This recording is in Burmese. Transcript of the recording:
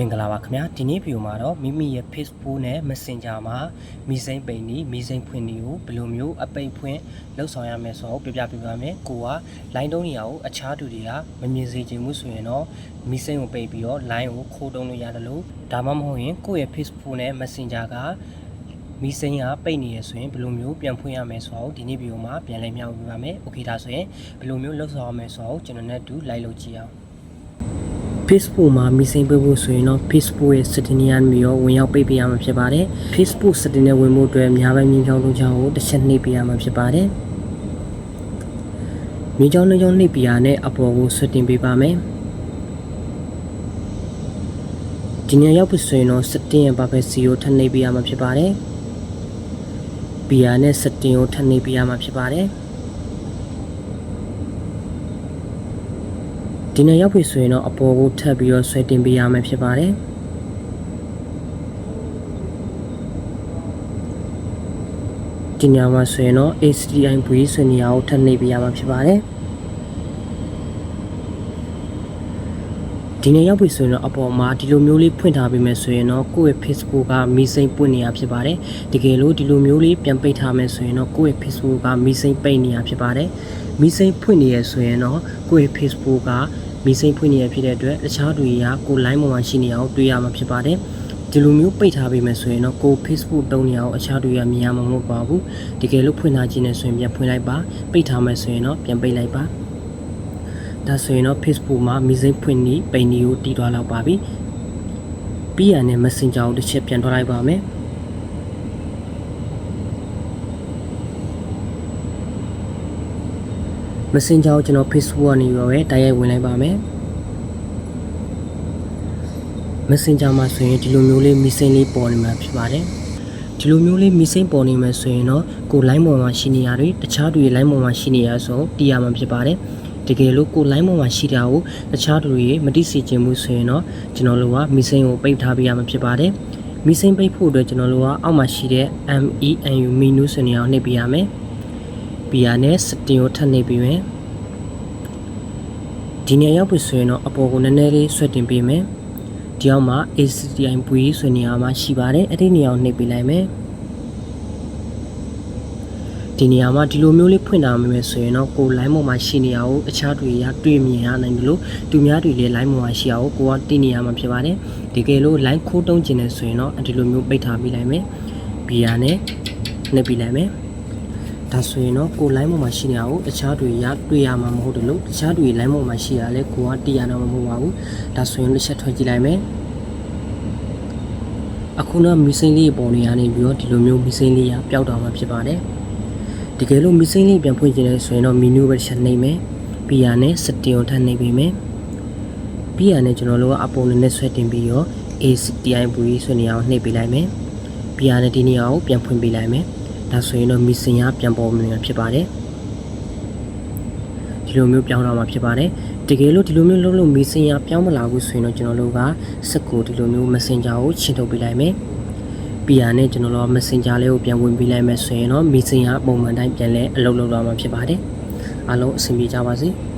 မင်္ဂလာပါခင်ဗျာဒီနေ့ဗီဒီယိုမှာတော့မိမိရဲ့ Facebook နဲ့ Messenger မှာမီစိမ့်ပိန်နီမီစိမ့်ဖွင့်နီကိုဘယ်လိုမျိုးအပိတ်ဖွင့်လှုပ်ဆောင်ရမယ်ဆိုတော့ပြပြပြပါမယ်ကိုက line တုံးနေရကိုအခြားသူတွေကမမြင်စေချင်ဘူးဆိုရင်တော့မီစိမ့်ကိုပိတ်ပြီးတော့ line ကိုခိုးတုံးလို့ရတယ်လို့ဒါမှမဟုတ်ရင်ကိုယ့်ရဲ့ Facebook နဲ့ Messenger ကမီစိမ့်ကပိတ်နေရဆိုရင်ဘယ်လိုမျိုးပြန်ဖွင့်ရမယ်ဆိုတော့ဒီနေ့ဗီဒီယိုမှာပြန်လည်မျှဝေပါမယ်။ Okay ဒါဆိုရင်ဘယ်လိုမျိုးလှုပ်ဆောင်ရမယ်ဆိုတော့ကျွန်တော်နဲ့အတူ live လုပ်ကြည့်အောင် Facebook မှာမီစိန်ပေးဖို့ဆိုရင်တော့ Facebook ရဲ့ setting ရမျိုးရောဝင်ရောက်ပိတ်ပေးရမှာဖြစ်ပါတယ်။ Facebook setting နဲ့ဝင်ဖို့အတွက်များပိုင်းမြင်းချောင်းလုံးချောင်းကိုတစ်ချက်နှိပ်ပေးရမှာဖြစ်ပါတယ်။မြင်းချောင်းလုံးချောင်းနှိပ်ပေးရတဲ့အပေါ်ကို setting ပေးပါမယ်။ဒီနေ့ရောက်ပြီဆိုရင်တော့ setting ရဲ့ buffer စီကိုထပ်နှိပ်ပေးရမှာဖြစ်ပါတယ်။ PR နဲ့ setting ကိုထပ်နှိပ်ပေးရမှာဖြစ်ပါတယ်။ ဒီနေ့ရောက်ပြီဆိုရင်တော့အပေါ်ကိုထပ်ပြီးတော့ဆွဲတင်ပေးရမှာဖြစ်ပါတယ်ဒီညမှာဆိုရင်တော့ HDI ဘွေးဆွေနေရာကိုထပ်နှိပ်ပေးရမှာဖြစ်ပါတယ်ဒီနေ့ရောက်ပြီဆိုရင်တော့အပေါ်မှာဒီလိုမျိုးလေးဖွင့်ထားပေးမယ်ဆိုရင်တော့ကိုယ့်ရဲ့ Facebook ကမီစိမ့်ပွင့်နေရဖြစ်ပါတယ်တကယ်လို့ဒီလိုမျိုးလေးပြန်ပိတ်ထားမယ်ဆိုရင်တော့ကိုယ့်ရဲ့ Facebook ကမီစိမ့်ပိတ်နေရဖြစ်ပါတယ်မီစိမ့်ဖွင့်နေရဆိုရင်တော့ကိုယ့်ရဲ့ Facebook က မီစိမ့်ဖွင့်နေရဖြစ်တဲ့အတွက်တခြားသူတွေကကို line ပေါ်မှာရှိနေအောင်တွေ့ရမှာဖြစ်ပါတယ်ဒီလိုမျိုးပိတ်ထားပေးမယ်ဆိုရင်တော့ကို Facebook တုံးနေအောင်အခြားသူရမြင်ရမှာမဟုတ်ပါဘူးတကယ်လို့ဖွင့်ထားခြင်းနဲ့ဆိုရင်ပြန်ဖွင့်လိုက်ပါပိတ်ထားမယ်ဆိုရင်တော့ပြန်ပိတ်လိုက်ပါဒါဆိုရင်တော့ Facebook မှာမီစိမ့်ဖွင့်နေပိန်နေကိုတီးသွားလောက်ပါပြီပြီးရတဲ့ Messenger ကိုတစ်ချက်ပြန်ထွက်လိုက်ပါမယ် Messenger ကိုကျွန်တော် Facebook ကနေရောပဲတိုက်ရိုက်ဝင်လိုက်ပါမယ် Messenger မှာဆိုရင်ဒီလိုမျိုးလေးမီစိန်လေးပေါ်နေမှာဖြစ်ပါတယ်ဒီလိုမျိုးလေးမီစိန်ပေါ်နေမှာဆိုရင်တော့ကို line ပေါ်မှာရှိနေရတွေတခြားသူတွေ line ပေါ်မှာရှိနေရဆိုတီးရမှာဖြစ်ပါတယ်တကယ်လို့ကို line ပေါ်မှာရှိတာကိုတခြားသူတွေမတိစီခြင်းမှုဆိုရင်တော့ကျွန်တော်တို့ကမီစိန်ကိုပိတ်ထားပေးရမှာဖြစ်ပါတယ်မီစိန်ပိတ်ဖို့အတွက်ကျွန်တော်တို့ကအောက်မှာရှိတဲ့ MENU menu ဆိုနေအောင်နှိပ်ပေးရမယ် ပြီးရနဲ့ setting ကိုထပ်နှိပ်ပေးမယ်ဒီနေရာရောက်ပြီဆိုရင်တော့အပေါ်ကိုနည်းနည်းလေးဆွဲတင်ပေးမယ်ဒီအောက်မှာ ACTI ပွေးဆိုနေရာမှာရှိပါတယ်အဲ့ဒီနေရာကိုနှိပ်ပေးလိုက်မယ်ဒီနေရာမှာဒီလိုမျိုးလေးဖွင့်ထားမယ်ဆိုရင်တော့ကို line ပေါ်မှာရှိနေရအောင်အခြားတွေရတွေ့မြင်ရနိုင်တယ်လို့သူများတွေလည်း line ပေါ်မှာရှိအောင်ကိုကတည်နေရမှာဖြစ်ပါတယ်ဒီကယ်လို့ line ခိုးတုံးကျင်နေဆိုရင်တော့ဒီလိုမျိုးပိတ်ထားပေးလိုက်မယ်ဘီယာနဲ့နှိပ်ပေးလိုက်မယ် ဒါဆိုရင်တော့ကို line ပေါ်မှာရှိနေအောင်အခြားတွေရတွေ့ရမှာမဟုတ်တယ်လို့တခြားတွေ line ပေါ်မှာရှိရလဲကိုကတည်ရတော့မှာမဟုတ်ပါဘူးဒါဆိုရင်လက်ချက်ထွက်ကြည့်လိုက်မယ်အခုတော့မီစိန်လေးပေါ်နေရနေပြီးတော့ဒီလိုမျိုးမီစိန်လေးရပျောက်တော့မှာဖြစ်ပါတယ်တကယ်လို့မီစိန်လေးပြန်ဖွင့်ချင်တယ်ဆိုရင်တော့ menu ပဲချက်နှိပ်မယ်ပြီးရနဲ့ setting ကိုထပ်နှိပ်ပေးမယ်ပြီးရနဲ့ကျွန်တော်တို့ကအပေါ်နဲ့ဆွဲတင်ပြီးတော့ ACTI ဘူကြီးဆွနေအောင်နှိပ်ပေးလိုက်မယ်ပြီးရနဲ့ဒီနေရာကိုပြန်ဖွင့်ပေးလိုက်မယ် ဒါဆိုရင်တော့မီစင်ရပြန်ပေါ်နေမှာဖြစ်ပါတယ်ဒီလိုမျိုးပြောင်းတော့မှာဖြစ်ပါတယ်တကယ်လို့ဒီလိုမျိုးလုပ်လို့မီစင်ရပြောင်းမလာဘူးဆိုရင်တော့ကျွန်တော်တို့ကစက်ကိုဒီလိုမျိုး Messenger ကိုရှင်းထုတ်ပေးလိုက်မယ်ပြီးရနဲ့ကျွန်တော်တို့ Messenger လေးကိုပြန်ဝင်ပေးလိုက်မယ်ဆိုရင်တော့မီစင်ရပုံမှန်တိုင်းပြန်လဲအလုပ်လုပ်တော့မှာဖြစ်ပါတယ်အားလုံးအဆင်ပြေကြပါစေ။